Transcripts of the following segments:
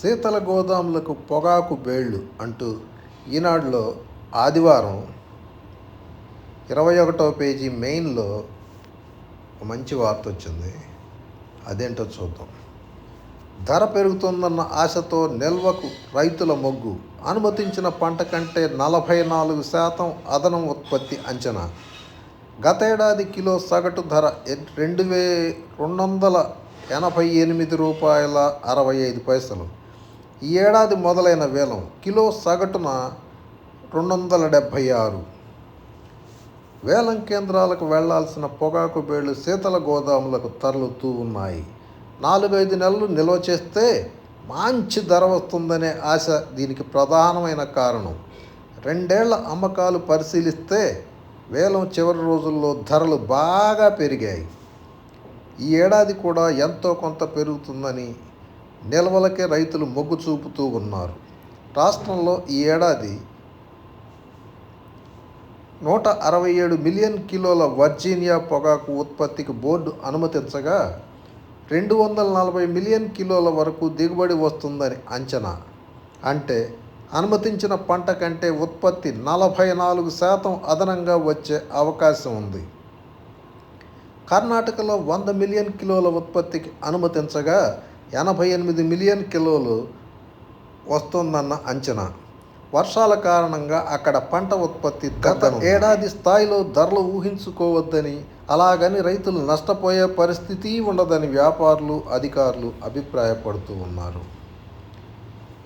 శీతల గోదాములకు పొగాకు బేళ్ళు అంటూ ఈనాడులో ఆదివారం ఇరవై ఒకటో పేజీ మెయిన్లో ఒక మంచి వార్త వచ్చింది. అదేంటో చూద్దాం. ధర పెరుగుతుందన్న ఆశతో నిల్వకు రైతుల మొగ్గు. అనుమతించిన పంట కంటే నలభై నాలుగు శాతం అదనం ఉత్పత్తి అంచనా. గతేడాది కిలో సగటు ధర రెండు వే రెండు వందల ఎనభై ఎనిమిది రూపాయల అరవై ఐదు పైసలు. ఈ ఏడాది మొదలైన వేలం కిలో సగటున రెండు వందల డెబ్భై ఆరు. వేలం కేంద్రాలకు వెళ్ళాల్సిన పొగాకు బేళ్ళు శీతల గోదాములకు తరలుతూ ఉన్నాయి. నాలుగైదు నెలలు నిల్వ చేస్తే మంచి ధర వస్తుందనే ఆశ దీనికి ప్రధానమైన కారణం. రెండేళ్ళ అమ్మకాలు పరిశీలిస్తే వేలం చివరి రోజుల్లో ధరలు బాగా పెరిగాయి. ఈ ఏడాది కూడా ఎంతో కొంత పెరుగుతుందని నిల్వలకే రైతులు మొగ్గు చూపుతూ ఉన్నారు. రాష్ట్రంలో ఈ ఏడాది నూట అరవై ఏడు మిలియన్ కిలోల వర్జీనియా పొగాకు ఉత్పత్తికి బోర్డు అనుమతించగా రెండు వందల నలభై మిలియన్ కిలోల వరకు దిగుబడి వస్తుందని అంచనా. అంటే అనుమతించిన పంట కంటే ఉత్పత్తి నలభై నాలుగు శాతం అదనంగా వచ్చే అవకాశం ఉంది. కర్ణాటకలో వంద మిలియన్ కిలోల ఉత్పత్తికి అనుమతించగా ఎనభై ఎనిమిది మిలియన్ కిలోలు వస్తుందన్న అంచనా. వర్షాల కారణంగా అక్కడ పంట ఉత్పత్తి గత ఏడాది స్థాయిలో ధరలు ఊహించుకోవద్దని అలాగని రైతులు నష్టపోయే పరిస్థితి ఉండదని వ్యాపారులు అధికారులు అభిప్రాయపడుతూ ఉన్నారు.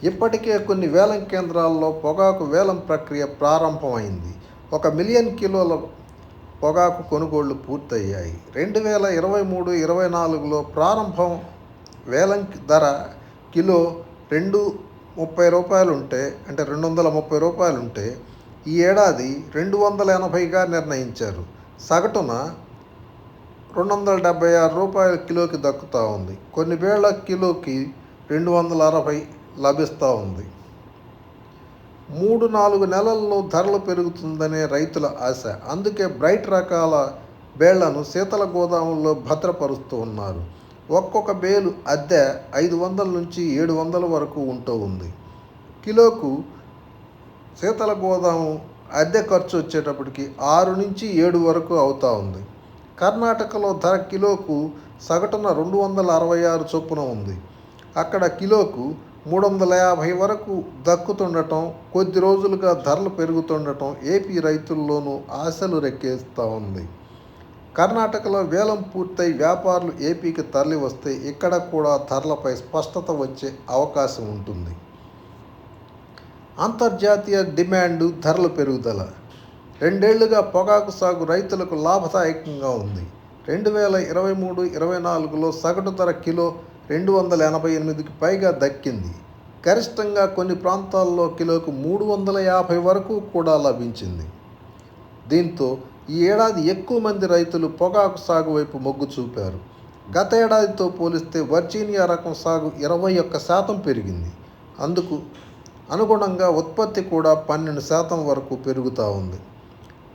ఇప్పటికే కొన్ని వేలం కేంద్రాల్లో పొగాకు వేలం ప్రక్రియ ప్రారంభమైంది. ఒక మిలియన్ కిలోల పొగాకు కొనుగోళ్ళు పూర్తయ్యాయి. రెండు వేల ఇరవై మూడు ఇరవై నాలుగులో ప్రారంభం వేలం ధర కిలో రెండు ముప్పై రూపాయలు ఉంటే అంటే రెండు వందల ముప్పై రూపాయలు ఉంటే ఈ ఏడాది రెండు వందల ఎనభైగా నిర్ణయించారు. సగటున రెండు వందల డెబ్బై ఆరు రూపాయల కిలోకి దక్కుతూ ఉంది. కొన్ని వేళ కిలోకి రెండు వందల అరవై లభిస్తూ ఉంది. మూడు నాలుగు నెలల్లో ధరలు పెరుగుతుందనే రైతుల ఆశ. అందుకే బ్రైట్ రకాల బేళ్ళను శీతల గోదాముల్లో భద్రపరుస్తూ ఉన్నారు. ఒక్కొక్క బేలు అద్దె ఐదు వందల నుంచి ఏడు వందల వరకు ఉంటూ ఉంది. కిలోకు శీతల గోదాము అద్దె ఖర్చు వచ్చేటప్పటికి ఆరు నుంచి ఏడు వరకు అవుతూ ఉంది. కర్ణాటకలో ధర కిలోకు సగటున రెండు వందల అరవై ఆరు చొప్పున ఉంది. అక్కడ కిలోకు మూడు వందల యాభై వరకు దక్కుతుండటం కొద్ది రోజులుగా ధరలు పెరుగుతుండటం ఏపీ రైతుల్లోనూ ఆశలు రెక్కేస్తూ ఉంది. కర్ణాటకలో వేలం పూర్తయి వ్యాపారులు ఏపీకి తరలి వస్తే ఇక్కడ కూడా ధరలపై స్పష్టత వచ్చే అవకాశం ఉంటుంది. అంతర్జాతీయ డిమాండు ధరల పెరుగుదల. రెండేళ్ళుగా పొగాకు సాగు రైతులకు లాభదాయకంగా ఉంది. రెండు వేల ఇరవై మూడు ఇరవై నాలుగులో సగటు ధర కిలో రెండు వందల ఎనభై ఎనిమిదికి పైగా దక్కింది. గరిష్టంగా కొన్ని ప్రాంతాల్లో కిలోకు మూడు వందల యాభై వరకు కూడా లభించింది. దీంతో ఈ ఏడాది ఎక్కువ మంది రైతులు పొగాకు సాగు వైపు మొగ్గు చూపారు. గత ఏడాదితో పోలిస్తే వర్జీనియా రకం సాగు ఇరవై ఒక్క శాతం పెరిగింది. అందుకు అనుగుణంగా ఉత్పత్తి కూడా పన్నెండు శాతం వరకు పెరుగుతూ ఉంది.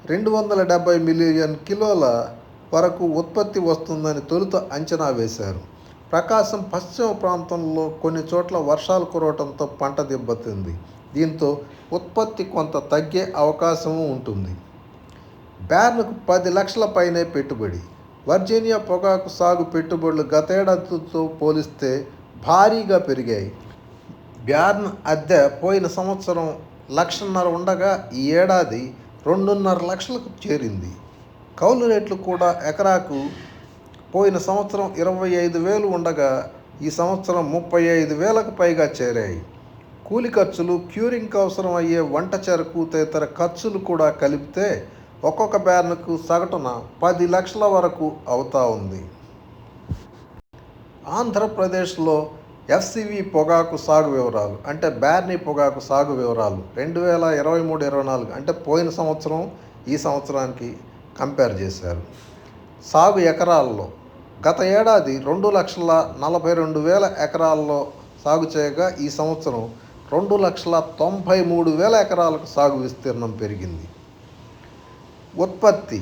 రెండు వందల డెబ్బై మిలియన్ కిలోల వరకు ఉత్పత్తి వస్తుందని తొలుత అంచనా వేశారు. ప్రకాశం పశ్చిమ ప్రాంతంలో కొన్ని చోట్ల వర్షాలు కురవటంతో పంట దెబ్బతింది. దీంతో ఉత్పత్తి కొంత తగ్గే అవకాశము ఉంటుంది. బ్యార్న్కు పది లక్షల పైనే పెట్టుబడి. వర్జీనియా పొగాకు సాగు పెట్టుబడులు గతేడాదితో పోలిస్తే భారీగా పెరిగాయి. బ్యార్న్ అద్దె పోయిన సంవత్సరం లక్షన్నర ఉండగా ఈ ఏడాది రెండున్నర లక్షలకు చేరింది. కౌలు రేట్లు కూడా ఎకరాకు పోయిన సంవత్సరం ఇరవై ఐదు వేలు ఉండగా ఈ సంవత్సరం ముప్పై ఐదు వేలకు పైగా చేరాయి. కూలి ఖర్చులు క్యూరింగ్కి అవసరం అయ్యే వంట చెరకు తదితర ఖర్చులు కూడా కలిపితే ఒక్కొక్క బ్యానర్కు సగటున పది లక్షల వరకు అవుతా ఉంది. ఆంధ్రప్రదేశ్లో ఎఫ్సివి పొగాకు సాగు వివరాలు అంటే బ్యార్నీ పొగాకు సాగు వివరాలు రెండు వేల ఇరవై మూడు ఇరవై నాలుగు అంటే పోయిన సంవత్సరం ఈ సంవత్సరానికి కంపేర్ చేశారు. సాగు ఎకరాల్లో గత ఏడాది రెండు లక్షల నలభై రెండు వేల ఎకరాల్లో సాగు చేయగా ఈ సంవత్సరం రెండు లక్షల తొంభై మూడు వేల ఎకరాలకు సాగు విస్తీర్ణం పెరిగింది. ఉత్పత్తి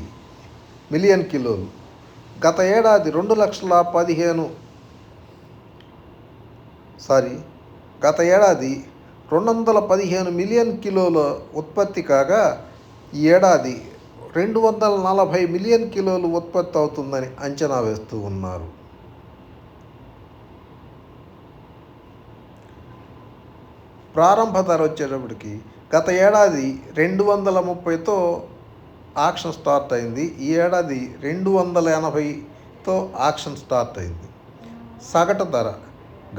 మిలియన్ కిలోలు. గత ఏడాది రెండు లక్షల పదిహేను సారీ గత ఏడాది రెండు వందల పదిహేను మిలియన్ కిలోల ఉత్పత్తి కాగా ఈ ఏడాది రెండు వందల నలభై మిలియన్ కిలోలు ఉత్పత్తి అవుతుందని అంచనా వేస్తూ ఉన్నారు. ప్రారంభ ధర వచ్చేటప్పటికి గత ఏడాది రెండు వందల ముప్పైతో ఆక్షన్ స్టార్ట్ అయింది. ఈ ఏడాది రెండు వందల ఎనభైతో ఆక్షన్ స్టార్ట్ అయింది. సగటు ధర.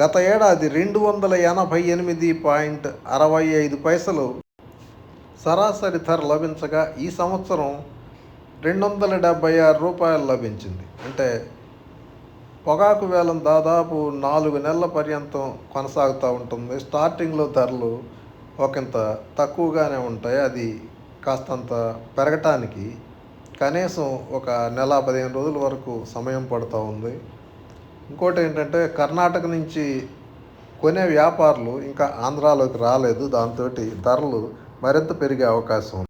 గత ఏడాది రెండు వందల ఎనభై ఎనిమిది పాయింట్ అరవై ఐదు పైసలు సరాసరి ధర లభించగా ఈ సంవత్సరం రెండు వందల డెబ్బై ఆరు రూపాయలు లభించింది. అంటే పొగాకు వేలం దాదాపు నాలుగు నెలల పర్యంతం కొనసాగుతూ ఉంటుంది. స్టార్టింగ్లో ధరలు ఒకంత తక్కువగానే ఉంటాయి. అది కాస్తంత పెరగటానికి కనీసం ఒక నెల పదిహేను రోజుల వరకు సమయం పడుతూ ఉంది. ఇంకోటి ఏంటంటే కర్ణాటక నుంచి కొనే వ్యాపారులు ఇంకా ఆంధ్రాలోకి రాలేదు. దాంతో ధరలు మరింత పెరిగే అవకాశం ఉంది.